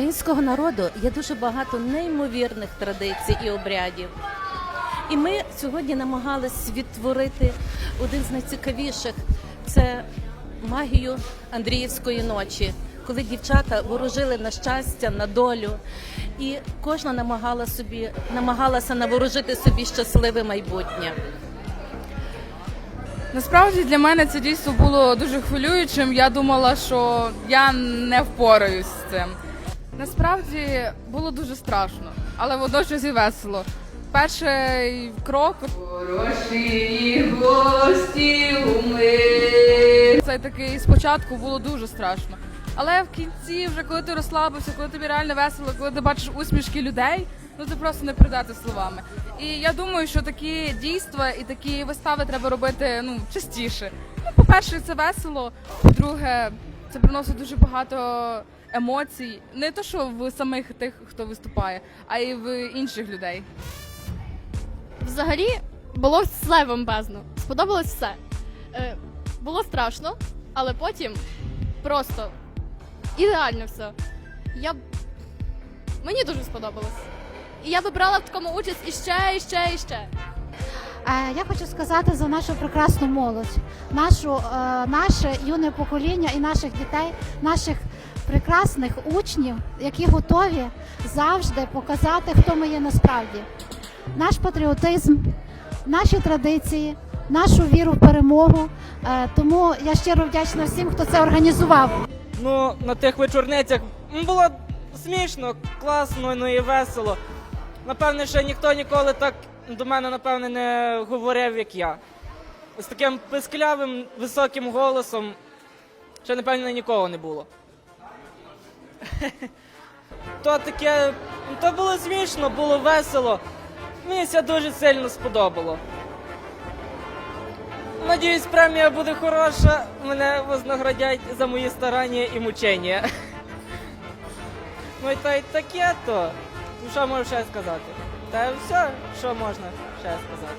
Українського народу є дуже багато неймовірних традицій і обрядів. І ми сьогодні намагалися відтворити один з найцікавіших це магію Андріївської ночі, коли дівчата ворожили на щастя, на долю, і кожна намагала собі, намагалася наворожити собі щасливе майбутнє. Насправді для мене це дійство було дуже хвилюючим. Я думала, що я не впораюсь з цим. Насправді було дуже страшно, але водночас і весело. Перший крок хороші гості у мир. Це такий спочатку було дуже страшно. Але в кінці, вже коли ти розслабився, коли тобі реально весело, коли ти бачиш усмішки людей, ну це просто не передати словами. І я думаю, що такі дійства і такі вистави треба робити ну частіше. Ну, по-перше, це весело. По-друге, це приносить дуже багато емоцій. Не то, що в самих тих, хто виступає, а й в інших людей. Взагалі було все бомбезно. Сподобалось все. Е, було страшно, але потім просто ідеально все. Я. Мені дуже сподобалось. І я би брала в такому участь іще, іще, іще. Е, Я хочу сказати за нашу прекрасну молодь, нашу, е, наше юне покоління і наших дітей, наших прекрасних учнів, які готові завжди показати, хто ми є насправді. Наш патріотизм, наші традиції, нашу віру в перемогу. Е, Тому я щиро вдячна всім, хто це організував. Ну, на тих вечорницях було смішно, класно, ну і весело. Напевне, ще ніхто ніколи так до мене, напевне, не говорив, як я. З таким писклявим, високим голосом ще, напевне, нікого не було. То таке, то було смішно, було весело. Мені це дуже сильно сподобало. Надіюсь, премія буде хороша. Мене вознаградять за мої старання і мучення. Ну і та й таке то. Ну що можу ще сказати? Та все, що можна ще сказати.